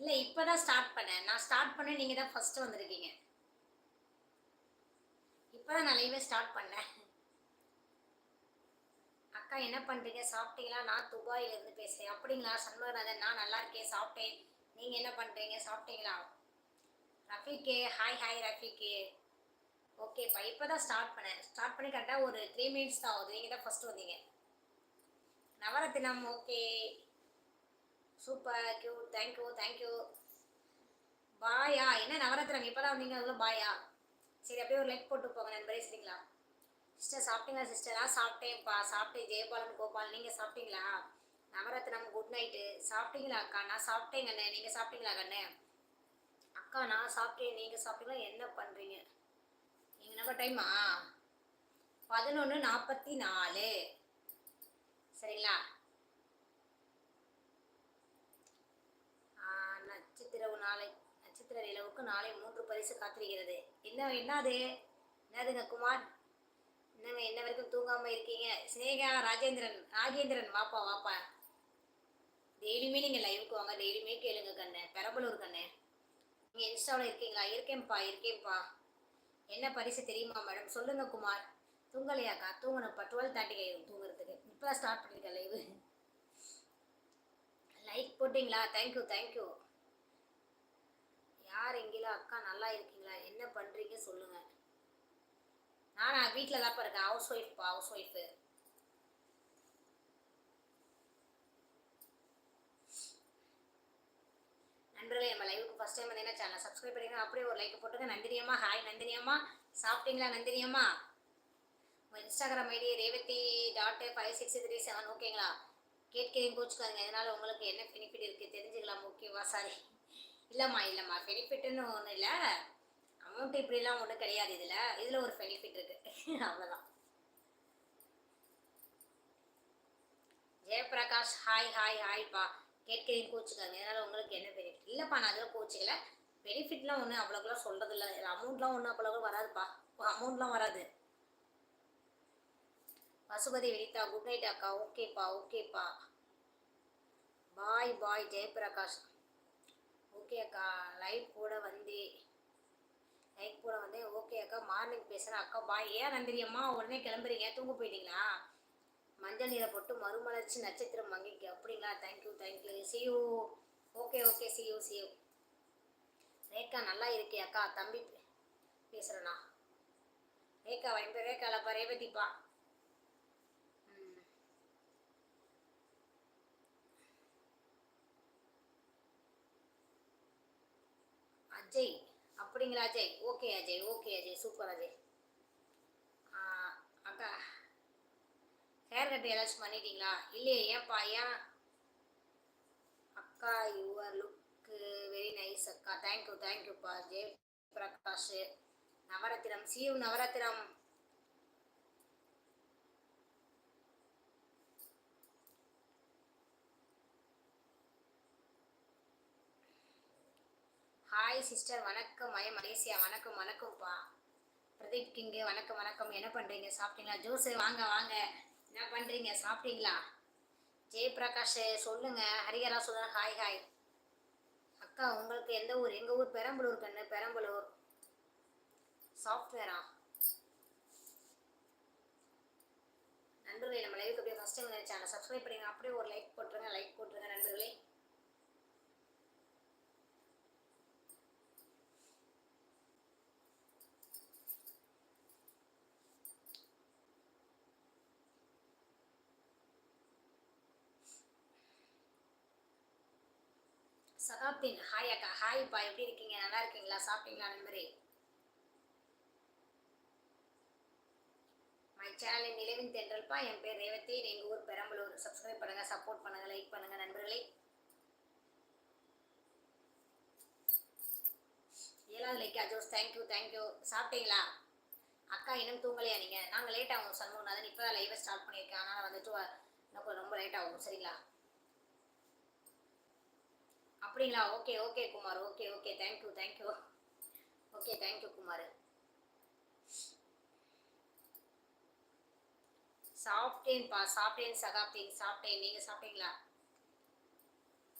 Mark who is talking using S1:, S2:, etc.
S1: இல்லை இப்போ தான் ஸ்டார்ட் பண்ணேன். நான் ஸ்டார்ட் பண்ணேன் நீங்கள் தான் ஃபஸ்ட்டு வந்திருக்கீங்க. இப்போ தான் நான் லைவே ஸ்டார்ட் பண்ணேன். அக்கா என்ன பண்ணுறீங்க சாப்பிட்டீங்களா? நான் துபாயிலேருந்து பேசுகிறேன் அப்படிங்களா? சண்முகநாதன் நான் நல்லா இருக்கேன். சாப்பிட்டேன். நீங்கள் என்ன பண்ணுறீங்க சாப்பிட்டீங்களா? Rafiq hi hi Rafiq. ஓகேப்பா இப்போ தான் ஸ்டார்ட் பண்ணேன். ஸ்டார்ட் பண்ணி கரெக்டாக ஒரு த்ரீ மினிட்ஸ் தான் ஆகுது. நீங்கள் தான் ஃபஸ்ட்டு வந்தீங்க. நவரத்தினம் ஓகே சூப்பர் கியூ தேங்க்யூ தேங்க்யூ பாயா என்ன நவரத்தினம் இப்போ தான் வந்தீங்க. அதுக்குள்ள பாயா சரி அப்படியே ஒரு லைக் போட்டு போங்க நண்பரே சரிங்களா? சிஸ்டர் சாப்பிட்டீங்களா சிஸ்டர் நான் சாப்பிட்டேன்ப்பா சாப்பிட்டேன் ஜெயபாலன் கோபால் நீங்கள் சாப்பிட்டீங்களா? நவரத்னம் குட் நைட்டு சாப்பிட்டீங்களா அக்கா? நான் சாப்பிட்டேங்க அண்ணே நீங்கள் சாப்பிட்டீங்களா கண்ணே? அக்கா நான் சாப்பிட்டேன். நீங்கள் சாப்பிட்டீங்களா? என்ன பண்ணுறீங்க நீங்கள் நம்ம டைமா பதினொன்று நாற்பத்தி நாலு சரிங்களா ஆ, நட்சத்திர நாளை நட்சத்திர நாளை மூன்று பரிசு காத்திருக்கிறது. என்ன என்னது என்னதுங்க குமார்? என்னங்க என்ன வரைக்கும் தூங்காம இருக்கீங்க? சினேகா ராஜேந்திரன் ராஜேந்திரன் வாப்பா வாப்பா. டெய்லியுமே நீங்கள் லைவுக்கு வாங்க டெய்லியுமே கேளுங்க கண்ணு. பெரம்பலூர் கண்ணு. நீங்கள் இன்ஸ்டாவில் இருக்கீங்களா? இருக்கேன்ப்பா இருக்கேன்ப்பா. என்ன பரிசு தெரியுமா மேடம்? சொல்லுங்க குமார். தூங்கலையாக்கா? தூங்கணும்ப்பா. டுவெல் தேர்ட்டி ஆயிடும் தூங்குறதுக்கு. இப்போ ஸ்டார்ட் பண்ணியிருக்கேன் லைவு லைக் போட்டிங்களா? தேங்க்யூ தேங்க்யூ அக்கா நல்லா இருக்கீங்களா? என்ன பண்ணுறீங்க சொல்லுங்கள் நானா வீட்டில் தான் இருக்கேன். ஹவுஸ் ஒய்ஃப்ப்பா ஹவுஸ் ஒய்ஃபு நண்பர்களே நம்ம லைவுக்கு ஃபஸ்ட் டைம் வந்தீங்கன்னா சேனல் சப்ஸ்கிரைப் பண்ணிடுங்க அப்படியே ஒரு லைக் போட்டுங்க. நந்தினியம்மா ஹாய் நந்தினியம்மா சாப்பிட்டீங்களா நந்தினியம்மா உங்கள் Instagram ID Revathi dot five six three seven ஓகேங்களா கேட்கிறேன் கோச்சுக்காதுங்க. இதனால் உங்களுக்கு என்ன பெனிஃபிட் இருக்குது தெரிஞ்சுக்கலாம் ஓகேவா சாரி இல்லைம்மா இல்லைம்மா. பெனிஃபிட்டுன்னு ஒன்றும் இல்லை. அமௌண்ட் இப்படிலாம் ஒன்றும் கிடையாது இதில். இதில் ஒரு பெனிஃபிட் இருக்குது அவ்வளோதான் ஜெயபிரகாஷ் ஹாய் ஹாய் ஹாய்ப்பா கேட்கிறேன் கோச்சுக்காங்க இதனால் உங்களுக்கு என்ன பெனிஃபிட் இல்லைப்பா நான் அதில் கோச்சிக்கல. பெனிஃபிட்லாம் ஒன்றும் அவ்வளோக்குலாம் சொல்கிறது இல்லை அமௌண்ட்லாம் ஒன்றும் அவ்வளோக்கு வராதுப்பா. அமௌண்ட்லாம் வராது. பசுபதி வினிதா குட் நைட் அக்கா. ஓகேப்பா ஓகேப்பா பாய் பாய் ஜெயபிரகாஷ். ஓகே அக்கா. லைவ் கூட வந்தே. லைக் போட வந்தேன் ஓகே அக்கா. மார்னிங் பேசுகிறேன் அக்கா பாய் ஏன் நந்திரியம்மா உடனே கிளம்புறீங்க? தூங்க போயிட்டீங்களா? மஞ்சள் நீரை போட்டு மறுமலர்ச்சி நட்சத்திரம் வாங்கிக்க அப்படிங்களா? Thank you thank you see you okay okay see you see you Rekha நல்லா இருக்கே அக்கா. தம்பி பேசுகிறேண்ணா ரேக்கா என் ரேக்காலப்பா ரேவதிப்பா. அஜய் அப்படிங்களா Ajay. Okay Ajay. Okay Ajay. Super Ajay. அக்கா ஹேர் கட் ஏதாச்சும் பண்ணிட்டீங்களா? இல்லையே ஏன்ப்பா ஏன்? அக்கா யுவர் லுக்கு வெரி நைஸ் அக்கா. தேங்க்யூ தேங்க்யூப்பா Jai Prakash Navarathinam. See you Navarathinam. Hi sister வணக்கம். மய மலேசியா. வணக்கம். வணக்கம்ப்பா. பிரதீப் கிங்கு வணக்கம் வணக்கம். என்ன பண்ணுறீங்க சாப்பிட்டீங்களா? ஜோஸ் வாங்க வாங்க. என்ன பண்ணுறீங்க சாப்பிட்டீங்களா? ஜெயபிரகாஷ் சொல்லுங்க. ஹரிஹரா சுதன் ஹாய் ஹாய் அக்கா உங்களுக்கு எந்த ஊர்? எங்கள் ஊர்? பெரம்பலூர் கண்ணு. பெரம்பலூர். சாஃப்ட்வேரா நண்பர்களே நம்ம லைவுக்கு அப்படியே ஃபஸ்ட் டைம் சேனல் சப்ஸ்கிரைப் பண்ணிடுங்க. அப்படியே ஒரு லைக் போட்டுருங்க. லைக் போட்டுருங்க நண்பர்களே. சகாப்தின் ஹாய் அக்கா. ஹாய் பா. எப்படி இருக்கீங்க? நல்லா இருக்கீங்களா? சாப்பிட்டீங்களா? நண்பரே மை சேனலின் நிலவின் தென்றல்பா என் பேர் ரேவதி. எங்கள் ஊர் பெரம்பலூர். சப்ஸ்கிரைப் பண்ணுங்க சப்போர்ட் பண்ணுங்க லைக் பண்ணுங்க நண்பர்களே. ஏழாவது லைக் அஜோஸ் தேங்க்யூ தேங்க்யூ சாப்பிட்டீங்களா? அக்கா இன்னும் தூங்கலையா நீங்கள் நாங்கள் லேட் ஆகும் சண்முகநாதன். இப்போ தான் லைவை ஸ்டார்ட் பண்ணியிருக்கேன். அதனால் வந்துட்டு வ- ரொம்ப லேட் ஆகும். சரிங்களா? அப்படிங்களா? Okay okay Kumar okay okay. Thank you thank you okay thank you Kumar. சாப்பிட்டேன்ப்பா சாப்பிட்டேன் சகாப்தேன். சாப்பிட்டேன். நீங்கள் சாப்பிட்டீங்களா?